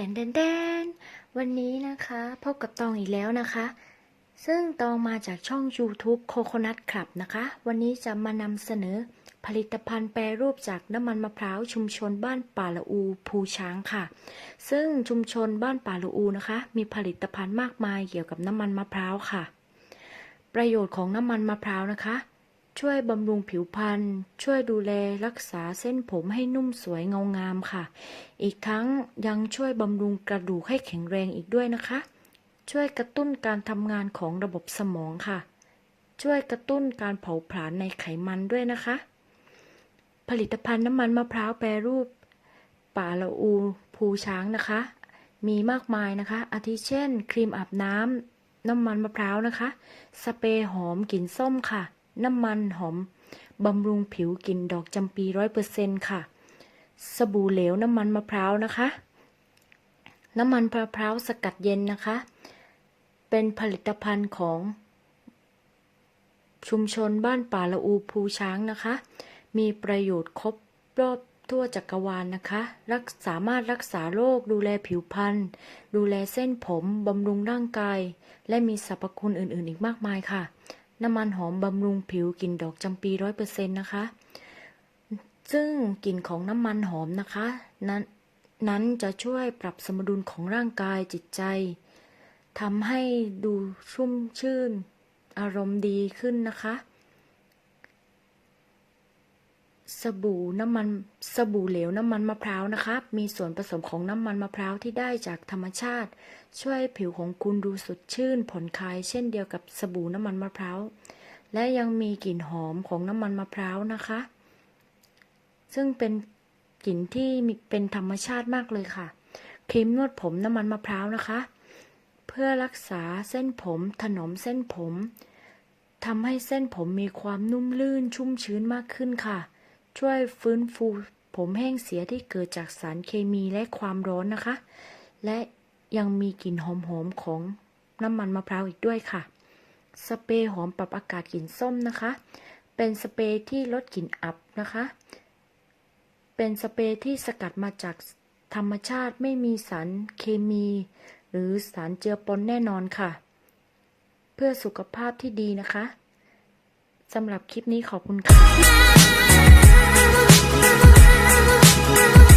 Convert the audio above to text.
แดนแดนวันนี้นะคะพบกับตองอีกแล้วนะคะ ซึ่งตองมาจากช่อง YouTube Coconut Club นะคะ วันนี้จะมานำเสนอผลิตภัณฑ์แปรรูปจากน้ำมันมะพร้าวชุมชนบ้านป่าละอูภูช้างค่ะ ซึ่งชุมชนบ้านป่าละอูนะคะ มีผลิตภัณฑ์มากมายเกี่ยวกับน้ำมันมะพร้าวค่ะ ประโยชน์ของน้ำมันมะพร้าวนะคะ ช่วยบำรุงผิวพรรณช่วยดูแลรักษาเส้นผมให้นุ่มสวยเงางามค่ะ อีกทั้งยังช่วยบำรุงกระดูกให้แข็งแรงอีกด้วยนะคะ ช่วยกระตุ้นการทำงานของระบบสมองค่ะ ช่วยกระตุ้นการเผาผลาญในไขมันด้วยนะคะ ผลิตภัณฑ์น้ำมันมะพร้าวแปรรูปป่าละอูภูช้างนะคะ มีมากมายนะคะ อาทิเช่น ครีมอาบน้ำน้ำมันมะพร้าวนะคะ สเปรย์หอมกลิ่นส้มค่ะ น้ำมันหอมบำรุงผิวกลิ่นดอกจำปีร้อยเปอร์เซ็นค่ะ สบู่เหลวน้ำมันมะพร้าวนะคะ น้ำมันมะพร้าวสกัดเย็นนะคะ เป็นผลิตภัณฑ์ของ ชุมชนบ้านป่าละอูภูช้างนะคะ มีประโยชน์ครบรอบทั่วจักรวาลนะคะรักสามารถรักษาโรคดูแลผิวพรรณดูแลเส้นผม บำรุงร่างกาย และมีสรรพคุณอื่น ๆ อีกมากมายค่ะ น้ำมันหอมบำรุงผิวกลิ่นดอกจำปีร้อยเปอร์เซ็นต์นะคะ ซึ่งกลิ่นของน้ำมันหอมนะคะ นั้นนั้นจะช่วยปรับสมดุลของร่างกายจิตใจทำให้ดูชุ่มชื่น อารมณ์ดีขึ้นนะคะ สบู่น้ำมันสบู่เหลวน้ำมันมะพร้าวนะคะมีส่วนผสมของน้ำมันมะพร้าวที่ได้จากธรรมชาติ ช่วยผิวของคุณดูสดชื่นผ่อนคลายเช่นเดียวกับสบู่น้ำมันมะพร้าวและยังมีกลิ่นหอมของน้ำมันมะพร้าวนะคะ ซึ่งเป็นกลิ่นที่เป็นธรรมชาติมากเลยค่ะ ครีมนวดผมน้ำมันมะพร้าวนะคะ เพื่อรักษาเส้นผมถนอมเส้นผมทำให้เส้นผมมีความนุ่มลื่นชุ่มชื้นมากขึ้นค่ะ ช่วยฟื้นฟูผมแห้งเสียที่เกิดจากสารเคมีและความร้อนนะคะ และยังมีกลิ่นหอมๆของน้ำมันมะพร้าวอีกด้วยค่ะ สเปรย์หอมปรับอากาศกลิ่นส้มนะคะ เป็นสเปรย์ที่ลดกลิ่นอับนะคะ เป็นสเปรย์ที่สกัดมาจากธรรมชาติไม่มีสารเคมี หรือสารเจือปนแน่นอนค่ะ เพื่อสุขภาพที่ดีนะคะสำหรับคลิปนี้ขอบคุณค่ะ Thank you.